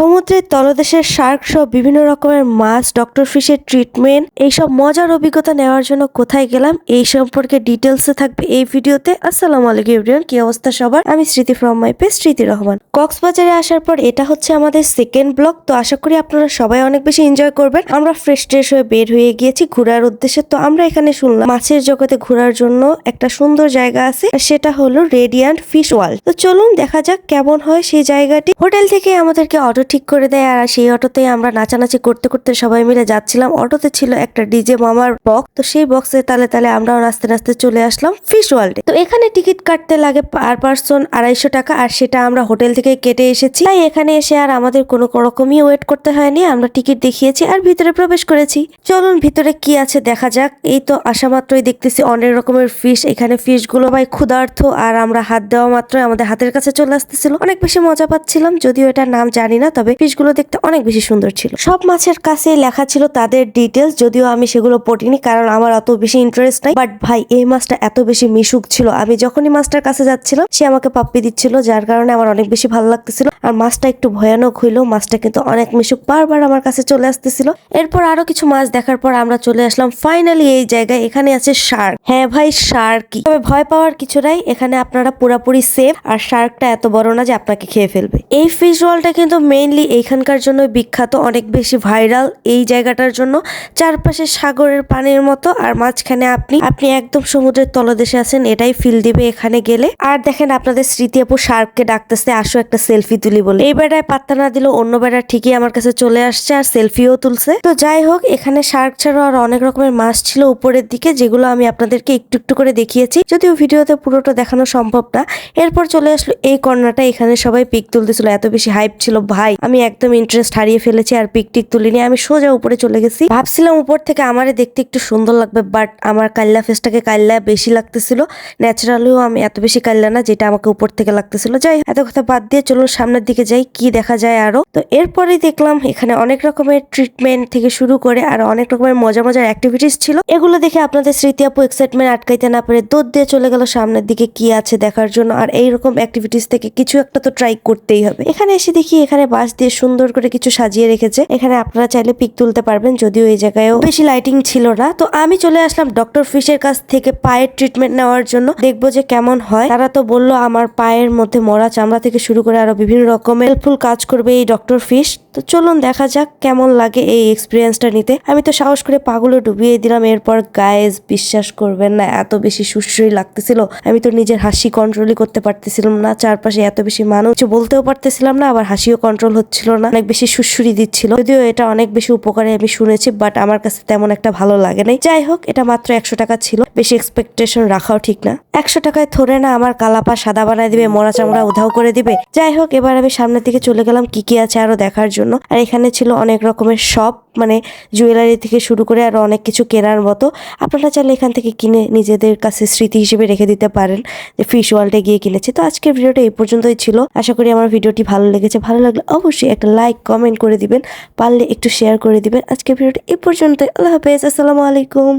সমুদ্রের তলদেশের শার্ক সহ বিভিন্ন রকমের মাছ, ডক্টর ফিশের ট্রিটমেন্ট, এইসব মজার অভিজ্ঞতা নেওয়ার জন্য কোথায় গেলাম এই সম্পর্কে ডিটেলসে থাকবে এই ভিডিওতে। আসসালামু আলাইকুম কি অবস্থা সবার? আমি স্মৃতি ফ্রম মাই পেজ স্মৃতি রহমান। কক্সবাজারে আসার পর এটা হচ্ছে আমাদের সেকেন্ড ব্লগ তো আশা করি আপনারা সবাই অনেক বেশি এনজয় করবেন। আমরা ফ্রেশ ট্রেশ হয়ে বের হয়ে গিয়েছি ঘোরার উদ্দেশ্যে, তো আমরা এখানে শুনলাম মাছের জগতে ঘোরার জন্য একটা সুন্দর জায়গা আছে সেটা হলো রেডিয়ান্ট ফিশ ওয়ার্ল্ড তো চলুন দেখা যাক কেমন হয় সেই জায়গাটি। হোটেল থেকে আমাদেরকে অটো ঠিক করে দেয় আর সেই অটোতে আমরা নাচানাচি করতে করতে সবাই মিলে যাচ্ছিলাম। অটোতে ছিল একটা ডিজে মামার বক্স তো সেই বক্সের তালে তালে আমরাও নাচতে নাচতে চলে আসলাম ফিশ ওয়ার্ল্ডে তো এখানে টিকিট কাটতে লাগে পার পার্সন আড়াইশো টাকা আর সেটা আমরা হোটেল থেকে কেটে এসেছি। তাই এখানে এসে আর আমাদের কোনো রকমই ওয়েট করতে হয়নি। আমরা টিকিট দেখিয়েছি আর ভিতরে প্রবেশ করেছি। চলুন ভিতরে কি আছে দেখা যাক। এই তো আসা মাত্রই দেখতেছি অনেক রকমের ফিশ এখানে ফিশগুলো ভাই ক্ষুধার্থ আর আমরা হাত দেওয়া মাত্র আমাদের হাতের কাছে চলে আসতেছিল। অনেক বেশি মজা পাচ্ছিলাম, যদিও এটার নাম জানি না। তবে ফিশগুলো দেখতে অনেক বেশি সুন্দর ছিল। সব মাছের কাছে লেখা ছিল তাদের ডিটেলস যদিও আমি সেগুলো পড়িনি, কারণ আমার অত বেশি ইন্টারেস্ট নাই। বাট ভাই, এই মাছটা এত বেশি মিশুক ছিল। আমি যখনই মাছটার কাছে যাচ্ছিলাম, সে আমাকে পাপ্পি দিচ্ছিল, যার কারণে আমার অনেক বেশি ভালো লাগতেছিল। আর মাছটা একটু ভয়ানক হইল। মাছটা কিন্তু অনেক মিশুক বারবার আমার কাছে চলে আসতেছিল। এরপর আরও কিছু মাছ দেখার পর আমরা চলে আসলাম ফাইনালি এই জায়গায়। এখানে আছে শার্ক হ্যাঁ ভাই শার্কই তবে ভয় পাওয়ার কিছু নাই। এখানে আপনারা পুরাপুরি সেফ আর শার্কটা এত বড় না যে আপনাকে খেয়ে ফেলবে। এই ফিশ রোলটা কিন্তু মেইনলি এইখানকার জন্য বিখ্যাত। অনেক বেশি ভাইরাল এই জায়গাটার জন্য। চারপাশে সাগরের পানির মতো। আর মাঝখানে আপনি আপনি একদম সমুদ্রের তলদেশে আছেন। এটাই ফিল দিবে এখানে গেলে। আর দেখেন আপনাদের স্মৃতি আপু শার্ককে ডাকতেছে। আসো একটা সেলফি তুলি। বলে। এই বেড়ায় পাত্তা না দিল অন্য বেড়া ঠিকই আমার কাছে চলে আসছে আর সেলফিও তুলছে। তো যাই হোক, এখানে শার্ক ছাড়াও আর অনেক রকমের মাছ ছিল উপরের দিকে, যেগুলো আমি আপনাদেরকে একটু একটু করে দেখিয়েছি। যদিও ভিডিওতে পুরোটা দেখানো সম্ভব না। এরপর চলে আসলো এই কর্নারটা, এখানে সবাই পিক তুলতেছিল। এত বেশি হাইপ ছিল, ভাই, আমি একদম ইন্টারেস্ট হারিয়ে ফেলেছি আর পিক টিক তুলিনি। আমি সোজা উপরে চলে গেছি। ভাবছিলাম উপর থেকে আমারে দেখতে একটু সুন্দর লাগবে বাট আমার কাল্লা ফেসটাকে কাল্লা বেশি লাগতেছিল। ন্যাচারালিও আমি এত বেশি কাল্লা না, যেটা আমাকে উপর থেকে লাগতেছিল। যাই এত কথা বাদ দিয়ে চলুন সামনের দিকে যাই, কি দেখা যায় আরও? তো এরপরে দেখলাম এখানে অনেক রকমের ট্রিটমেন্ট থেকে শুরু করে আর অনেক রকমের মজা মজার অ্যাক্টিভিটিস ছিল। এগুলো দেখে আপনাদের স্মৃতি আপু এক্সাইটমেন্ট আটকাইতে না পারে দৌড় দিয়ে চলে গেল সামনের দিকে কি আছে দেখার জন্য। আর এইরকম অ্যাক্টিভিটিস থেকে কিছু একটা তো ট্রাই করতেই হবে। এখানে এসে দেখি এখানে বাঁশ দিয়ে সুন্দর করে কিছু সাজিয়ে রেখেছে। এখানে আপনারা চাইলে পিক তুলতে পারবেন, যদিও এই জায়গায়ও বেশি লাইটিং ছিল না। তো আমি চলে আসলাম ডক্টর ফিশের কাছ থেকে পায়ের ট্রিটমেন্ট নেওয়ার জন্য। দেখব যে কেমন হয়। তারা তো বলল আমার পায়ের মধ্যে মরা চামড়া থেকে শুরু করে আরও বিভিন্ন রকমের ফুল কাজ করবে এই ডক্টর ফিশ তো চলুন দেখা যাক কেমন লাগে এই এক্সপিরিয়েন্সটা নিতে। আমি তো সাহস করে পাগুলো ডুবিয়ে দিলাম, এরপর গায়েজ বিশ্বাস করবেন না, এত বেশি সুশ্রী লাগতেছিল। আমি তো নিজের হাসি কন্ট্রোলই করতে পারতেছিলাম না, চারপাশে এত বেশি মানুষ বলতেও পারতেছিলাম না, আবার হাসিও কন্ট্রোল হচ্ছিল না, অনেক বেশি সুশ্রী দিচ্ছিল। যদিও এটা অনেক বেশি উপকারে আমি শুনেছি বাট আমার কাছে তেমন একটা ভালো লাগে নাই। যাই হোক, এটা মাত্র একশো টাকা ছিল, বেশি এক্সপেকটেশন রাখাও ঠিক না। একশো টাকায় থরে না, আমার কালাপা সাদা বানায় দিবে, মরা চামড়া উধাও করে দিবে। যাই হোক, এবার আমি সামনের দিকে চলে গেলাম, কি কি আছে আরও দেখার জন্য। আর এখানে ছিল অনেক রকমের শপ মানে জুয়েলারি থেকে শুরু করে আরও অনেক কিছু কেনার মতো। আপনারা চাইলে এখান থেকে কিনে নিজেদের কাছে স্মৃতি হিসেবে রেখে দিতে পারেন যে ফিশ ওয়ার্ল্ডে গিয়ে কিনেছি। তো আজকের ভিডিওটা এই পর্যন্তই ছিল। আশা করি আমার ভিডিওটি ভালো লেগেছে। ভালো লাগলে অবশ্যই একটা লাইক কমেন্ট করে দিবেন। পারলে একটু শেয়ার করে দিবেন। আজকের ভিডিওটা এই পর্যন্তই। আল্লাহ হাফেজ। আসসালামু আলাইকুম।